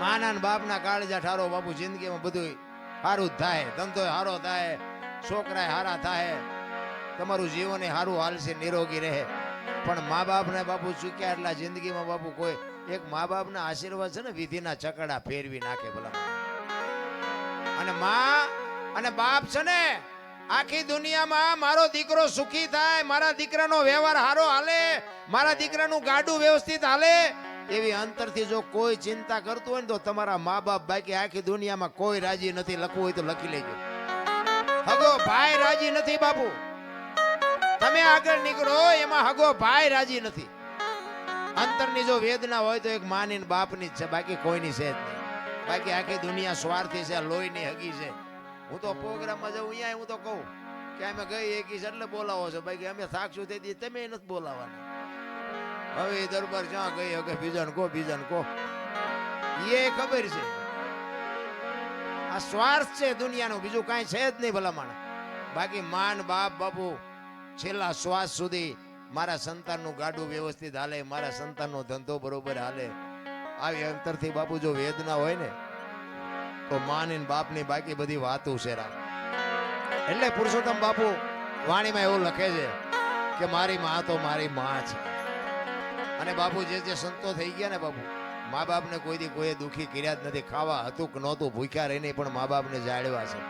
માના ને બાપના કાળજા ઠારો બાપુ જિંદગીમાં બધું સારું થાય ધંધો સારો થાય છોકરા સારા થાય. તમારું જીવન સારું હાલશે, નિરોગી રહે. પણ મા બાપને બાપુ ચૂક્યા એટલા જિંદગીમાં બાપુ કોઈ એક મા બાપના આશીર્વાદ છે ને, વિધિના ચકડા ફેરવી નાખે ભલા. અને મા અને બાપ છે ને, આખી દુનિયામાં મારો દીકરો સુખી થાય, મારા દીકરાનો વ્યવહાર સારો હાલે, મારા દીકરાનું ગાડું વ્યવસ્થિત હાલે એવી અંતરથી જો કોઈ ચિંતા કરતું હોય ને તો તમારા મા બાપ બાકી આખી દુનિયામાં કોઈ રાજી નથી, લખવું હોય તો લખી લેજો. હગો ભાઈ રાજી નથી બાપુ. તમે આગળ નીકળો, એમાં હગો ભાઈ રાજી નથી. અંતરની જો વેદના હોય તો એક માની ને બાપની જ છે, બાકી કોઈની છે જ નહીં. બાકી આખી દુનિયા સ્વાર્થી છે, લોહીની હગી છે. હું તો પ્રોગ્રામમાં જાઉં અહીંયા હું તો કહું કે અમે ગઈ એકી એટલે બોલાવો છો. બાકી અમે સાક્ષુ થઈ તમે નથી બોલાવાના. હવે દરબાર જ્યાં ગઈ હવે બીજાને કહો બીજાને કહો. એ ખબર છે. આ સ્વાર્થ છે દુનિયાનો, બીજું કાંઈ છે જ નહીં ભલામણ. બાકી માન, બાપ, બાપુ, છેલ્લા શ્વાસ સુધી મારા સંતાનનું ગાડું વ્યવસ્થિત હાલે, મારા સંતાનનો ધંધો બરોબર હાલે. આવી અંતરથી બાપુ જો વેદના હોય ને, તો માની બાપની બાકી બધી વાતો છે રામ. એટલે પુરુષોત્તમ બાપુ વાણીમાં એવું લખે છે કે મારી માં તો મારી માં છે અને બાપુ જે જે સંતો થઈ ગયા ને બાપુ મા બાપને કોઈ દી કોઈએ દુઃખી કર્યા જ નથી. ખાવા હતું કે નહોતું, ભૂખ્યા રહીને પણ મા બાપને જાળવા છે.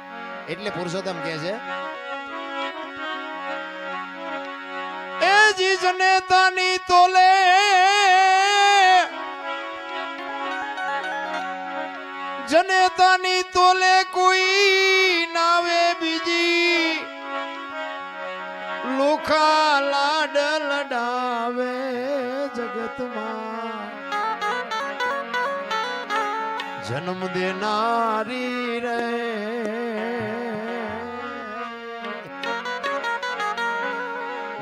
એટલે પુરુષોત્તમ કહે છે, એ જીજને જનેતાની તોલે જનેતાની તોલે કોઈ નાવે બીજી. લુખા લાડ લડાવે. જગતમાં જન્મ દેનારી રે.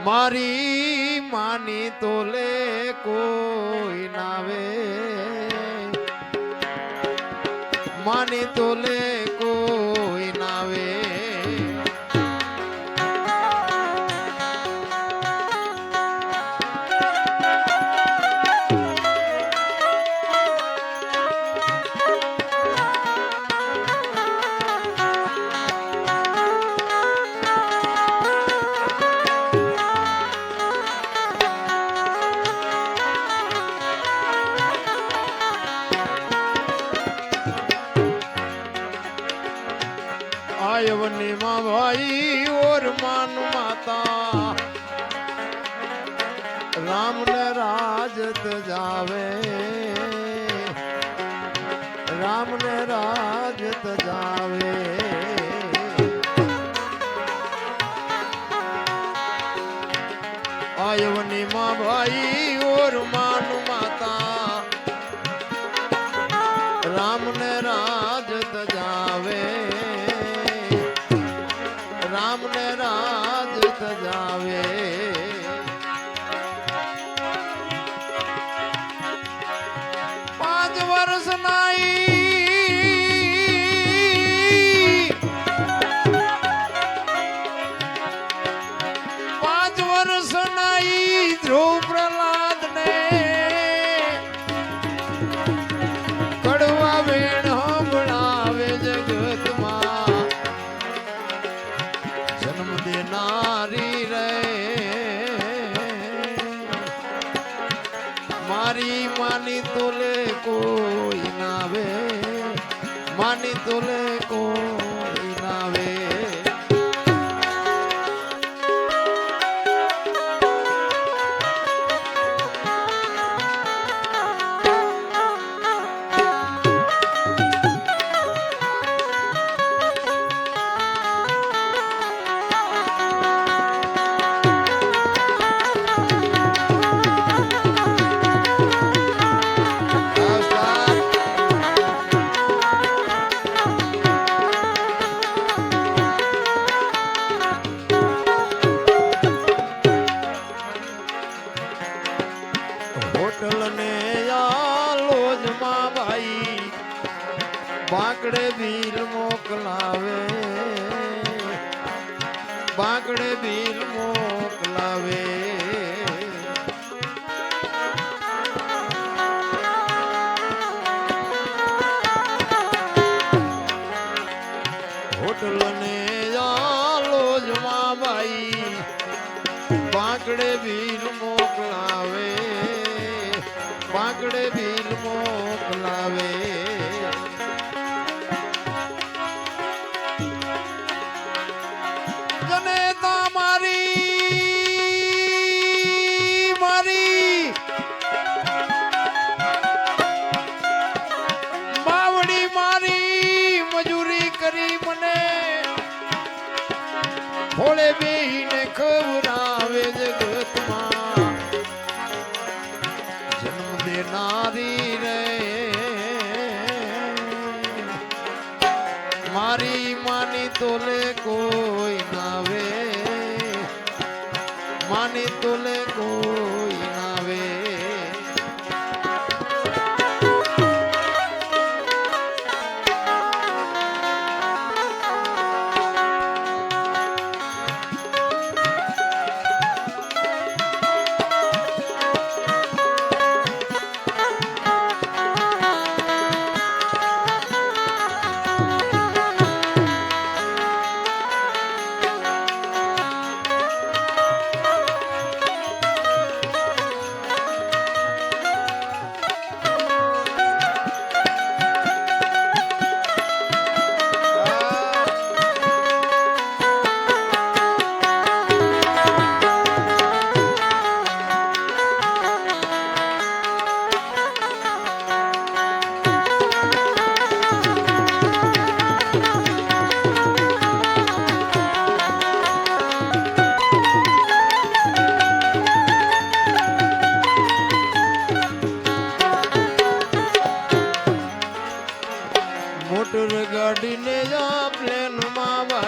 મારી માની તોલે કોઈ નાવે માની તોલે माँ भाई और मान माता राम ने राजत जावे राम ने राजत जावे आयवनी माँ भाई और मान माता राम ने राजत जावे માની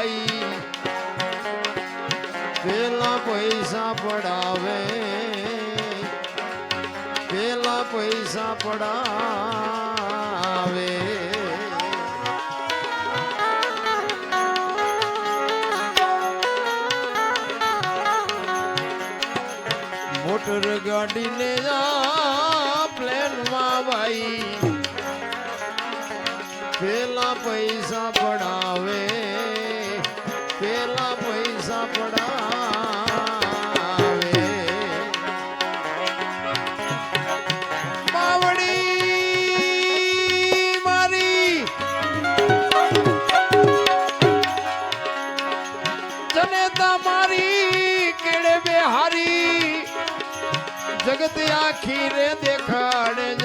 ભાઈ પેલા પૈસા પડાવે. પેલા પૈસા પડાવે. મોટર ગાડીને પ્લેનમાં ભાઈ પેલા પૈસા પડાવે. જગત આખી રે દેખાડે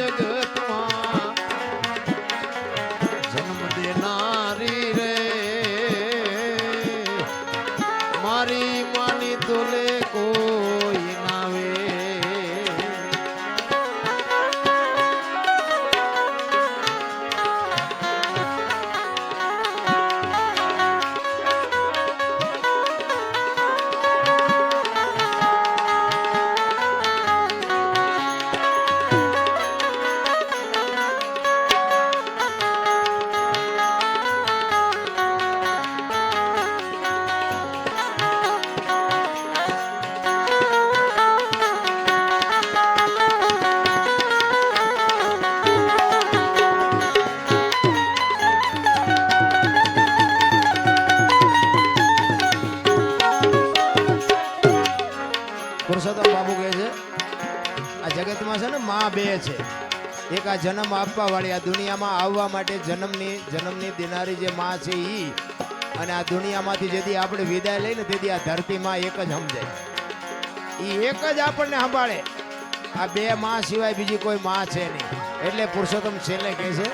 એક આ જન્મ આપવા વાળી આ દુનિયામાં આવવા માટે જન્મની જન્મની દેનારી જે માં છે એ અને આ દુનિયામાંથી જેથી આપણે વિદાય લઈને તેથી આ ધરતીમાં એક જ સમજાય. એ એક જ આપણને સંભાળે. આ બે માં સિવાય બીજી કોઈ માં છે નહીં. એટલે પુરુષોત્તમ છેલ્લે કહે છે,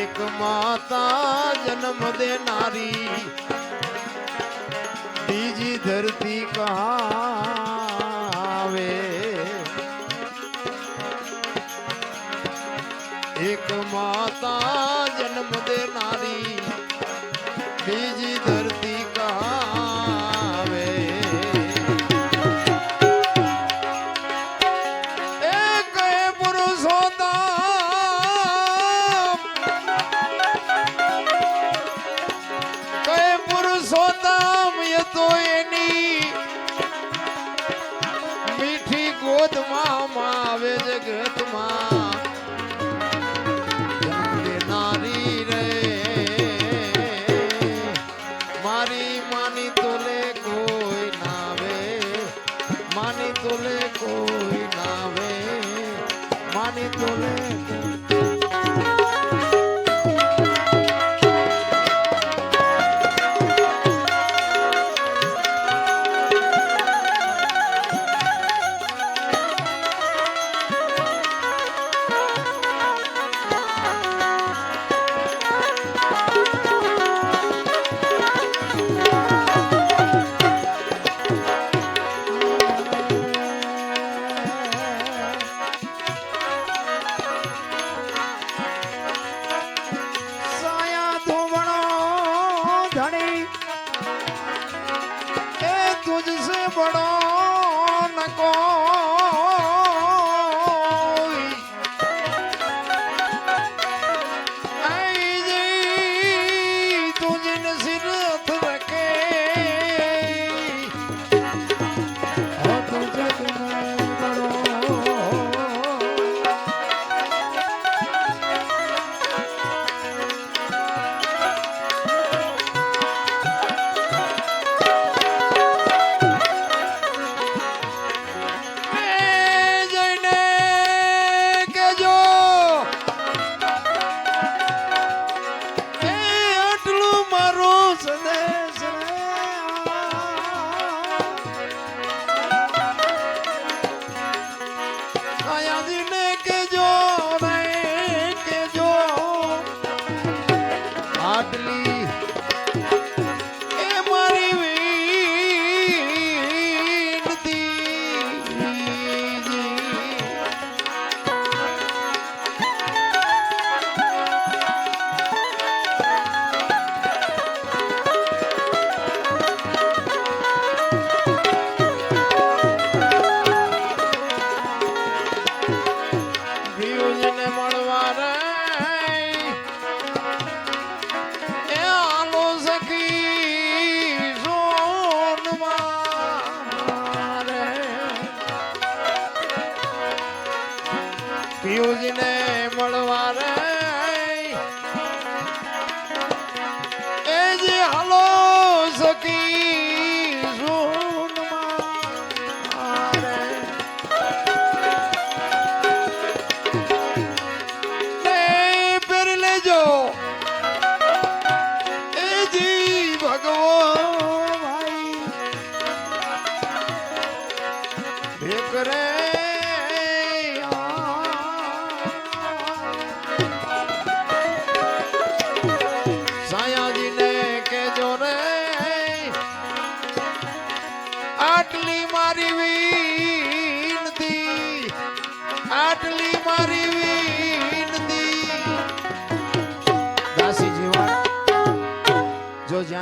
એક માતા જન્મ દેનારી, બીજી ધરતી કહાવે માતા જન્મ દેનારી. morning. પિયુષને મળવા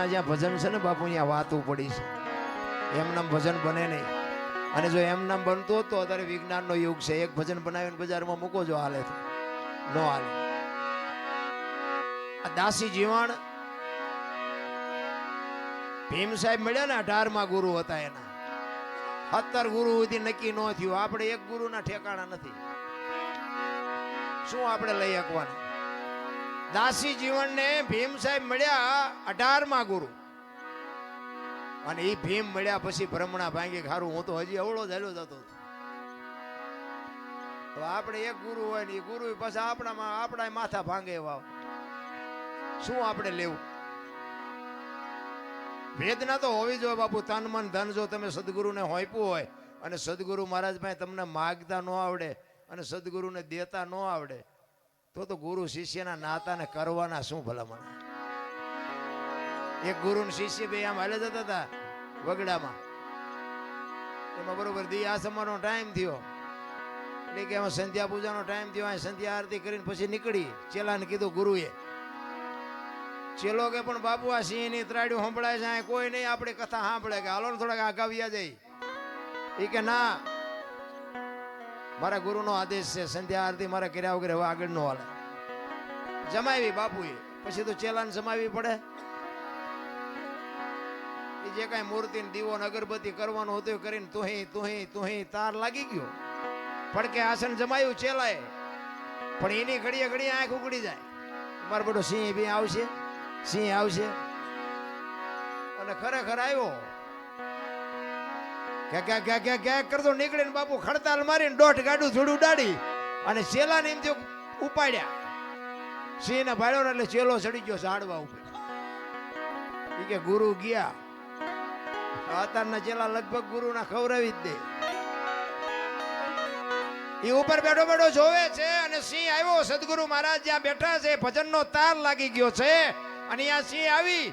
જો જ્યાં ભજન છે ને બાપુ અહીંયા વાતું પડી છે. એમનામ ભજન બને નહીં. અને જો એમનામ બનતું તો અત્યારે વિજ્ઞાનનો યુગ છે. એક ભજન બનાવીને બજારમાં મૂકો જો હાલે તો. નો હાલે. આ દાસી જીવાણ ભીમ સાહેબ મળ્યા ને, અઢારમાં ગુરુ હતા એના. સત્તર ગુરુ સુધી નક્કી ન થયું. આપણે એક ગુરુના ઠેકાણા નથી. શું આપણે લઈ શકવાના? દાસી જીવનને ભીમ સાહેબ મળ્યા અઢારમાં ગુરુ. અને એ ભીમ મળ્યા પછી ભ્રમણા ભાંગી ખારું, હું તો હજી અવળો જ જતો. તો આપણે એક ગુરુ હોય ને એ ગુરુ પાછા આપણામાં આપણા માથા ભાંગે એવા શું આપણે લેવું? વેદના તો હોવી જોઈએ બાપુ, તન મન ધન જો તમે સદગુરુને હોઈપું હોય, અને સદગુરુ મહારાજ ભાઈ તમને માગતા ન આવડે, અને સદગુરુને દેતા ન આવડે તો તો ગુરુ શિષ્યના નાતાને કરવાના શું ભલામણ એક ગુરુ ને શિષ્ય બે આમ હાલે જતા હતા વગડામાં. એમાં બરોબર દી આસમાનો ટાઈમ થયો. એટલે કે એમાં સંધ્યા પૂજાનો ટાઈમ થયો, અહીં સંધ્યા આરતી કરીને પછી નીકળી. ચેલાને કીધું ગુરુએ ચેલો કે પણ બાપુ આ સિંહની ત્રાડ્યું સંભળાય છે કોઈ નહીં, આપણી કથા સાંભળે કે હાલો ને થોડાક આગાવ્યા જાય એ કે, ના મારા ગુરુનો આદેશ છે, સંધ્યા આરતી મારા કર્યા વગર હવે આગળ નો હાલે. જમાવી બાપુએ. પછી તો ચેલાને જમાવી પડે. એ જે કાંઈ મૂર્તિ દીવો ને અગરબત્તી કરવાનું હતું કરીને તુહી તુહી તુહી તાર લાગી ગયો. પડકે આસન જમાયું ચેલાએ. પણ એની ઘડીએ ઘડીએ આંખ ઉગડી જાય. મારો બધો સિંહ બી આવશે, સિંહ આવશે. અને ખરેખર આવ્યો. ક્યાં ક્યાં ક્યાં ક્યાં કરતો નીકળીને બાપુ ખડતાલ મારીને દોઢ ગાડું થોડું ઉડાડી અને ચેલાને એમ થયું ઉપાડ્યા. સિંહને ભાડ્યો ને એટલે ચેલો ચડી ગયો ઝાડવા ઉપર. એ કે ગુરુ ગયા. અત્યારના ચેલા લગભગ ગુરુના ખવડાવી જ દે. એ ઉપર બેઠો બેઠો જોવે છે અને સિંહ આવ્યો, સદગુરુ મહારાજ જ્યાં બેઠા છે, ભજનનો તાર લાગી ગયો છે. અને આ સિંહ આવી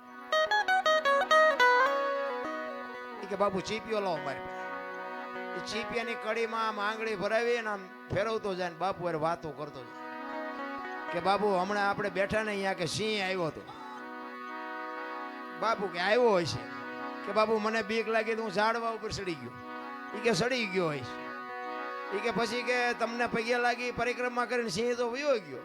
કે બાપુ ચીપીઓ લાવો મારી. એ ચીપિયાની કડીમાં આમ આંગળી ભરાવી ને આમ ફેરવતો જાય ને બાપુ અરે વાતો કરતો જાય. કે બાપુ, હમણાં આપણે બેઠા ને અહીંયા કે સિંહ આવ્યો હતો. બાપુ કે, આવ્યો હોય છે. કે, બાપુ, મને બીક લાગી તો હું ઝાડવા ઉપર ચડી ગયો. એ કે, સડી ગયો હોય છે. એ કે, પછી કે તમને પગે લાગી પરિક્રમા કરીને સિંહ તો વયો ગયો.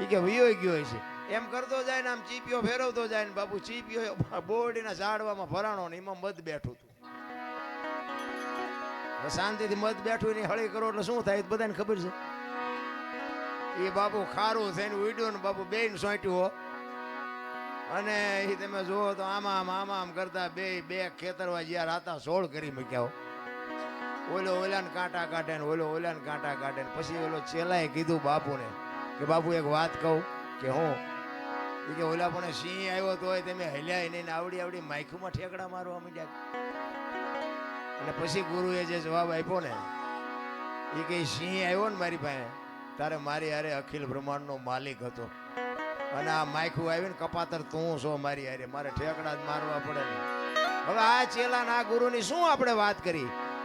એ કે, વયો ગયો હોય છે. એમ કરતો જાય ને આમ ચીપિયો ફેરવતો જાય ને બાપુ ચીપિયો બોરડીના ઝાડવામાં ભરાણો ને એમાં મધ બેઠું હતું. શાંતિથી મત બેઠું ને હળી કરો એટલે શું થાય? બધાને ખબર છે. એ બાપુ ખારું થઈને ઉડ્યું ને બાપુ બે સોંટ્યું હો. અને એ તમે જુઓ તો આમાં આમ આમાં આમ કરતા બે બે ખેતરવા જ્યાં રાતા સોળ કરી મૂક્યા ઓલો ઓલાને કાંટા કાઢે ને ઓલો ઓલાને કાંટા કાઢે ને પછી ઓલો ચેલાએ કીધું બાપુને કે બાપુ એક વાત કહું કે હું કે ઓલા પણ સિંહ આવ્યો તો તમે હલ્યા નહીં ને આવડી આવડી માયખુમાં ઠેકડા મારવા માંડ્યા. અને પછી ગુરુએ જે જવાબ આપ્યો ને, એ કે, સિંહ આવ્યો ને મારી પાસે? તારે મારી હારે અખિલ બ્રહ્માંડનો માલિક હતો. અને આ માયખું આવીને કપાતર તું છો મારી હારે. મારે ઠેકડા જ મારવા પડે હવે આ ચેલા ના ગુરુની શું આપણે વાત કરી?